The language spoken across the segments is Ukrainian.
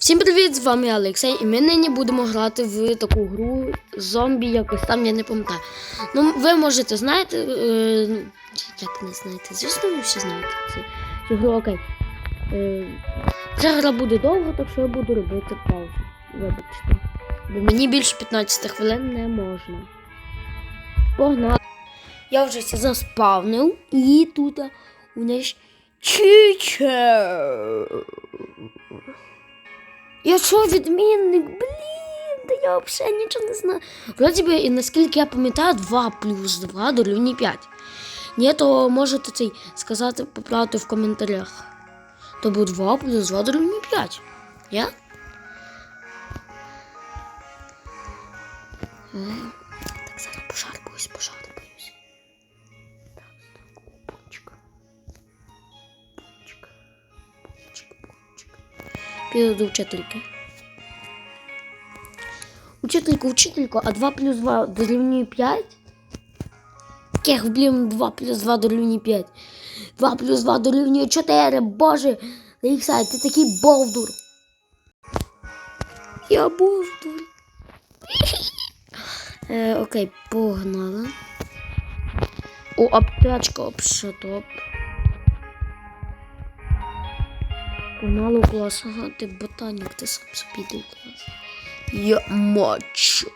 Всім привіт! З вами Олексій, і ми нині будемо грати в таку гру зомбі якось там, я не пам'ятаю. Ну, ви можете знаєте, е, як не знаєте, звісно, ви всі знаєте цю, цю гру, окей. Е, ця гра буде довго, так що я буду робити паузу. Вибачте. Бо мені більше 15 хвилин не можна. Погнали. Я вже все заспавнив, і тут у нас чичер. Я що, відмінник? Блін, та я взагалі нічого не знаю. Вроді би, наскільки я пам'ятаю, 2 плюс 2 дорівнює 5. Ні, то можете цей сказати, поправити в коментарях. То буде 2 плюс 2 дорівнює 5. Я? Е, Так, зараз пошарпаюсь, пошарпаюсь. Піду до вчительки. Учительку, учительку, а 2 плюс 2 дорівнює 5? Кех, блін, 2 плюс 2 дорівнює 5. 2 плюс 2 дорівнює 4. Боже, Лейксай, ти такий бовдур. Я бовдур. Е, окей, погнали. О, аптечка обшатоп. У клас. Ага, ти ботанік, ти сам собі клас. Я матч.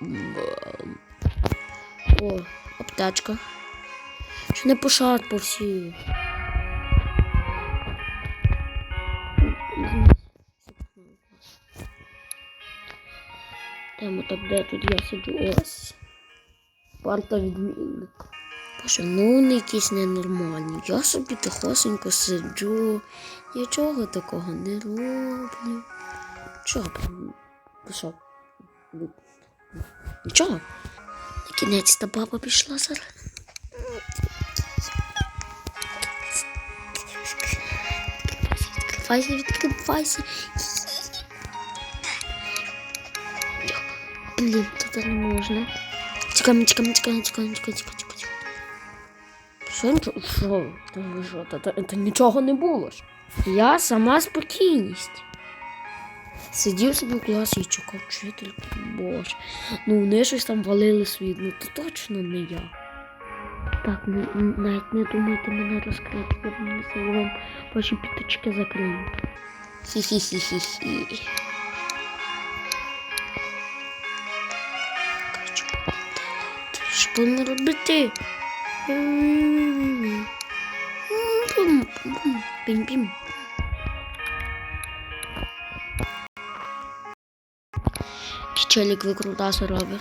О, аптечка. Що не пошарпав всі. Тему так де тут я сиджу ось. Парта відмінник. Ну вони якісь ненормальні. Я собі тихосенько сиджу, нічого такого не роблю. Чого? Що? Нічого. На кінець та баба пішла зараз. Відкривайся, відкривайся. Блін, тут не можна. Чекаємо, чекаємо, чекаємо, чекаємо, чекаємо, чекаємо. Що, нічого? Що? Та що? Та, та, та нічого не було ж. Я сама спокійність. Сидів собі в класі і чекав вчительку. Боже. Ну вони щось там валили світ. Ну то точно не я. Так, ну, навіть не думайте мене розкрити, я вам не силу вам ваші піточки закрию. Хі-хі-хі-хі-хі. Що не робити? Пім-пім. Челік викрутаси робить.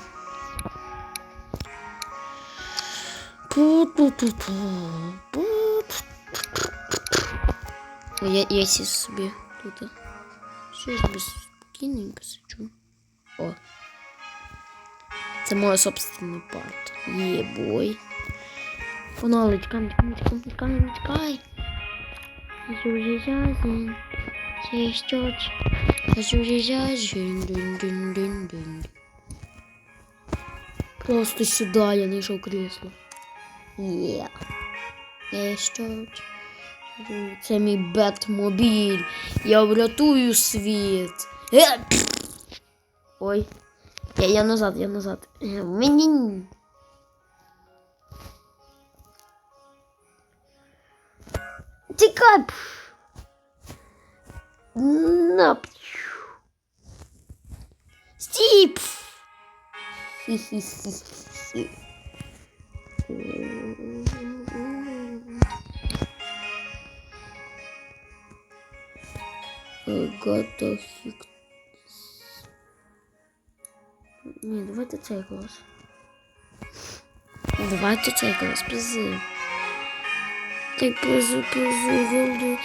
Я, я сі собі тут. Щось без спокійненько сиджу. О. Це моя собственна парта. Єбой. Погнали, чекаємо, чекаємо, чекаємо, чекаємо, чекай. Зюзязін. Це. Дин-дин-дин-дин. Просто сюди я знайшов кресло. Є. Є щось. Це мій Бетмобіль. Я врятую світ. Е. Ой. Я, я назад, я назад. Мені. Тікай. пф. На. пф. Стій. пф. Хі-хі-хі-хі. Агата Хік. Ні, давайте цей голос. Давайте цей голос, призи. Так, призи, призи, голду.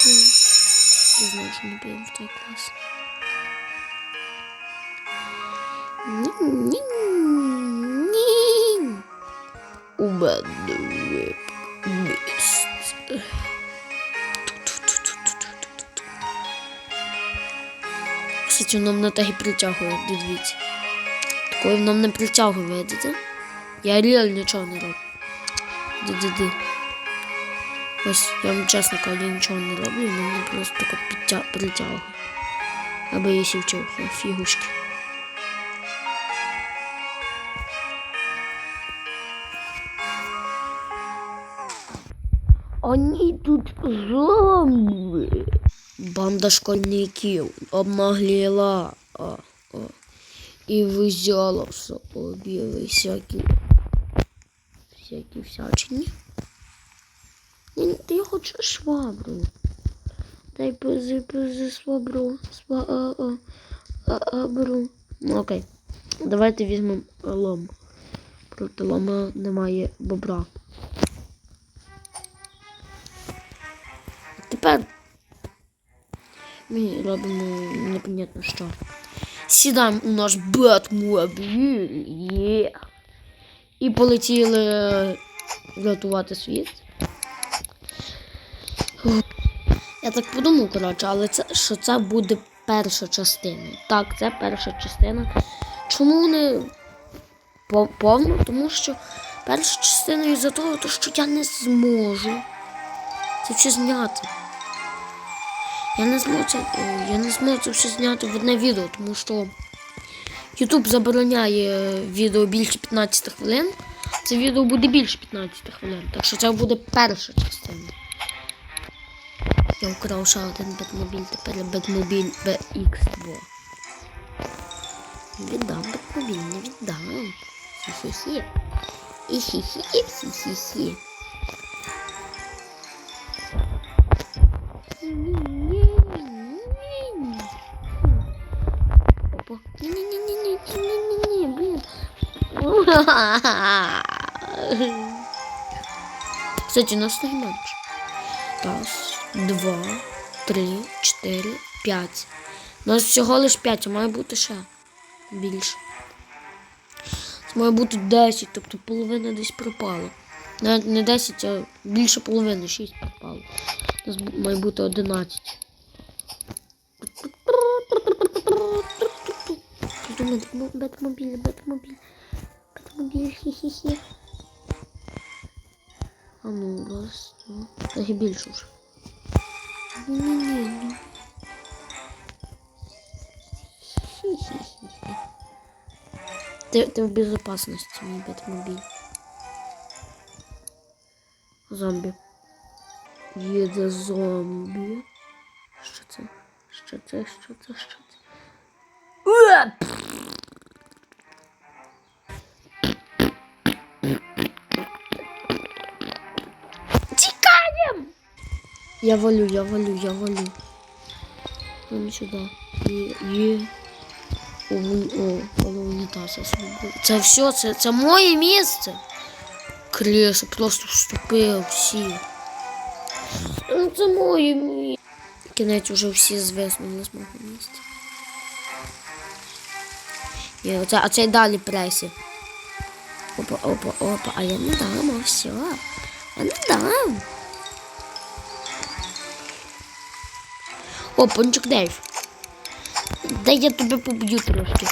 Ти знаєш, що не підемо в той клас. Ні, ні, ні. У мене веб місце. Кстати, нам на таги притягує, дивіться. Такої нам не притягує, видите? Я реально нічого не роблю. Ди-ди-ди. Ось, я вам чесно кажу, я нічого не роблю, і мене просто підтя- притягує. Аби я сівчив фігушки. Они тут зомби. Банда школьників обнагліла. А, а. І взяла в собі всякі всякі всячині. Ні, Ти я хочу швабру. Дай пизи, пизи, свабру. Сва, а, а, а, абру. Ну, окей. Давайте візьмемо лом. Проти лома немає бобра. Тепер ми робимо непонятно що. Сідаємо у наш Бетмобіль. Є. І полетіли рятувати світ. Я так подумав, коротше, але це, що це буде перша частина. Так, це перша частина. Чому не по- повну? Тому що перша частина із-за того, то, що я не зможу це все зняти. Я не зможу е, я не зможу це все зняти в одне відео, тому що YouTube забороняє відео більше 15 хвилин. Це відео буде більше 15 хвилин. Так що це буде перша частина. Я украв ще один бетмобіль, тепер бетмобіль BX2. Віддам бетмобіль, не віддам. Хі-хі-хі. І-хі-хі, хі-хі-хі. Кстати, у нас матч. Раз, два, три, чотири, п'ять. У нас всього лиш п'ять, а має бути ще більше. Це має бути 10, тобто половина десь пропала. Навіть не 10, а більше половини, 6 пропало. У нас має бути 11. Бетмобіль, бетмобіль, хі-хі-хі. А ну, раз, два. І більше вже. Ні-ні-ні. Хі-хі-хі. Ти, ти в безопасності, мій бетмобіль. Зомбі. Їде зомбі. Що це? Що це? Що це? Що це? Уа! Я валю, я валю, я валю. Вон сюди. Є, є. О, о, унітаза свободу. Це все, це, це моє місце. Кресло просто вступив всі. Ну, Це моє місце. Кінець уже всі звиснули з мого місця. І оце, а й далі пресі. Опа, опа, опа, а я не дам, а все. Я не дам. О, пончик Дейв. Дай я тебе поб'ю трошки.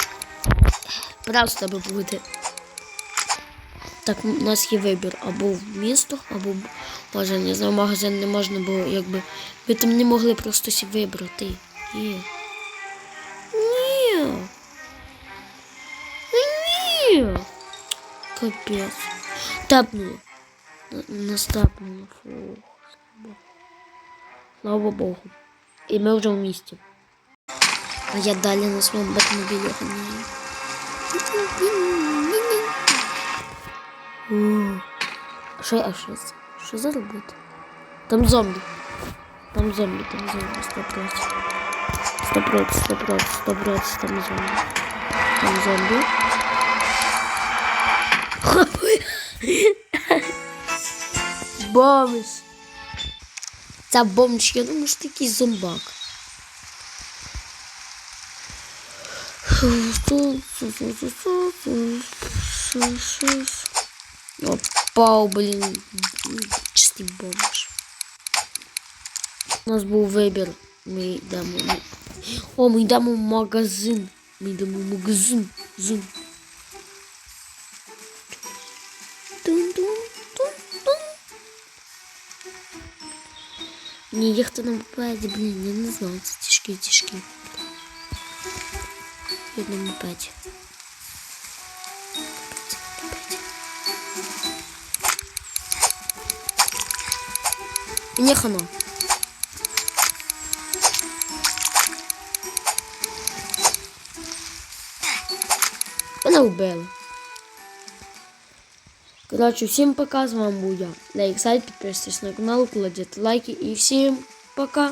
Раз тебе буде. Так, у нас є вибір або в місто, або може, не знаю, магазин не можна, бо якби ви там не могли просто сі вибрати. Є. Ні. Ні. Капець. Тапнуло. Н- Нас тапнуло. Фу. Слава Богу. І ми вже в місті. А я далі на своєму бетмобілі ганяю. О, А що, а що це? Що за робота? Там зомбі. Там зомбі, там зомбі, сто процентів. Сто процентів, сто процентів, сто процентів, там зомбі. Там зомбі. Бомж. Це бомж, я думаю, що такий зомбак. Опа, блін. Чистий бомж. У нас був вибір. Ми йдемо. ми- О, ми йдемо в магазин. Ми йдемо в магазин. Зин. Тун-тун-тун-тун. Ні, їхати на мопеді, блін, я не знаю, це тяжкі, тяжкі. їздить на мопеді. Мені хано. Мене вбили. Коротше, всім пока, з вами був я. Лайк, сайт, підписуйтесь на канал, кладіть лайки і всім пока.